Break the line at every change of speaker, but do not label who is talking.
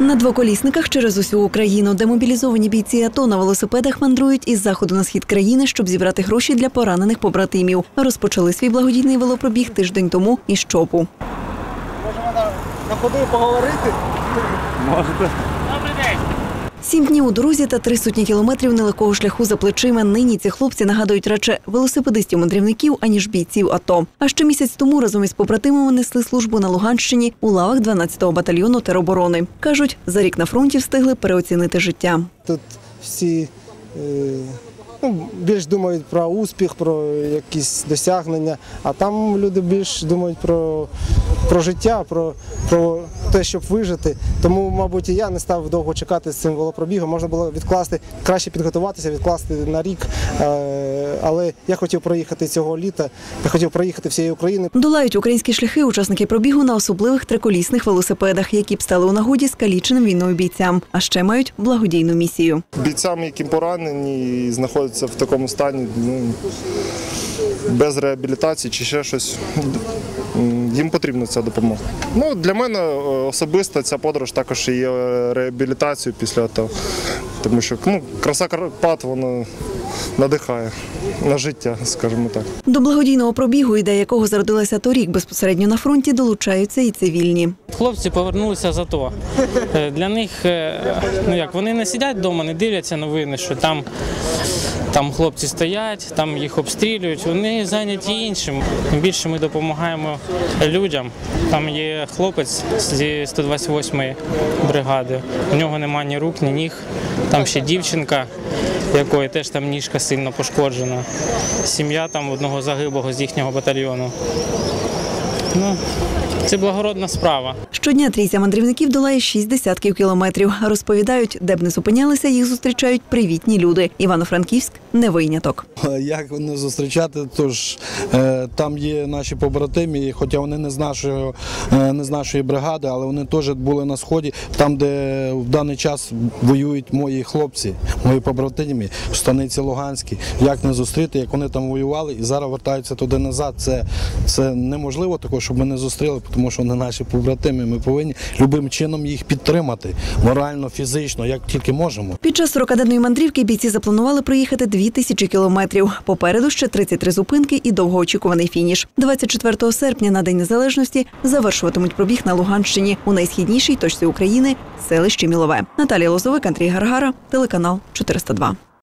На двоколісниках через усю Україну демобілізовані бійці АТО на велосипедах мандрують із заходу на схід країни, щоб зібрати гроші для поранених побратимів. Розпочали свій благодійний велопробіг тиждень тому із ЧОПу.
Можемо на, на ходу поговорити.
Сім днів у дорозі та три сотні кілометрів нелегкого шляху за плечима. Нині ці хлопці нагадують радше велосипедистів-мандрівників, аніж бійців АТО. А ще місяць тому разом із побратимами несли службу на Луганщині у лавах 12-го батальйону тероборони. Кажуть, за рік на фронті встигли переоцінити життя.
Тут всі е, ну, більш думають про успіх, про якісь досягнення, а там люди більш думають про, про життя, про, про те, щоб вижити. Тому, мабуть, і я не став довго чекати з цим велопробігом. Можна було відкласти, краще підготуватися, відкласти на рік. Е, але я хотів проїхати цього літа, я хотів проїхати всією Україною.
Долають українські шляхи учасники пробігу на особливих триколісних велосипедах, які б стали у нагоді скаліченим війною бійцям, а ще мають благодійну місію.
бійцям, які поранені і знаходяться в такому стані, ну, без реабілітації чи ще щось. Їм потрібна ця допомога. Ну, для мене е, особисто ця подорож також є реабілітацією після того. Тому що ну, краса Карпат вона надихає на життя, скажімо так.
До благодійного пробігу, ідея якого зародилася торік безпосередньо на фронті, долучаються і цивільні.
Хлопці повернулися з АТО. Е, Для них, е, ну як, вони не сидять вдома, не дивляться новини, що там, там хлопці стоять, там їх обстрілюють. Вони зайняті іншим. Тим більше ми допомагаємо людям. Там є хлопець зі 128-ї бригади. У нього немає ні рук, ні ніг. Там ще дівчинка, якої теж там ніжка сильно пошкоджена. Сім'я там одного загиблого з їхнього батальйону. Ну, це благородна справа.
Щодня трійця мандрівників долає шість десятків кілометрів. Розповідають, де б не зупинялися, їх зустрічають привітні люди. Івано-Франківськ не виняток.
Як не зустрічати? то е, там є наші побратимі, хоча вони не з нашої, е, не з нашої бригади, але вони теж були на сході, там, де в даний час воюють мої хлопці, мої побратимі в станиці Луганській. Як не зустріти, як вони там воювали і зараз вертаються туди назад. Це, це неможливо такого, щоб ми не зустріли, тому що вони наші побратими. Ми повинні любим чином їх підтримати морально, фізично, як тільки можемо.
Під час 40-денної мандрівки бійці запланували проїхати дві тисячі кілометрів. Попереду ще 33 зупинки і довгоочікуваний фініш. 24 серпня на День Незалежності завершуватимуть пробіг на Луганщині у найсхіднішій точці України селищі Мілове. Наталія Лозовик, Андрій Гаргара, телеканал 402.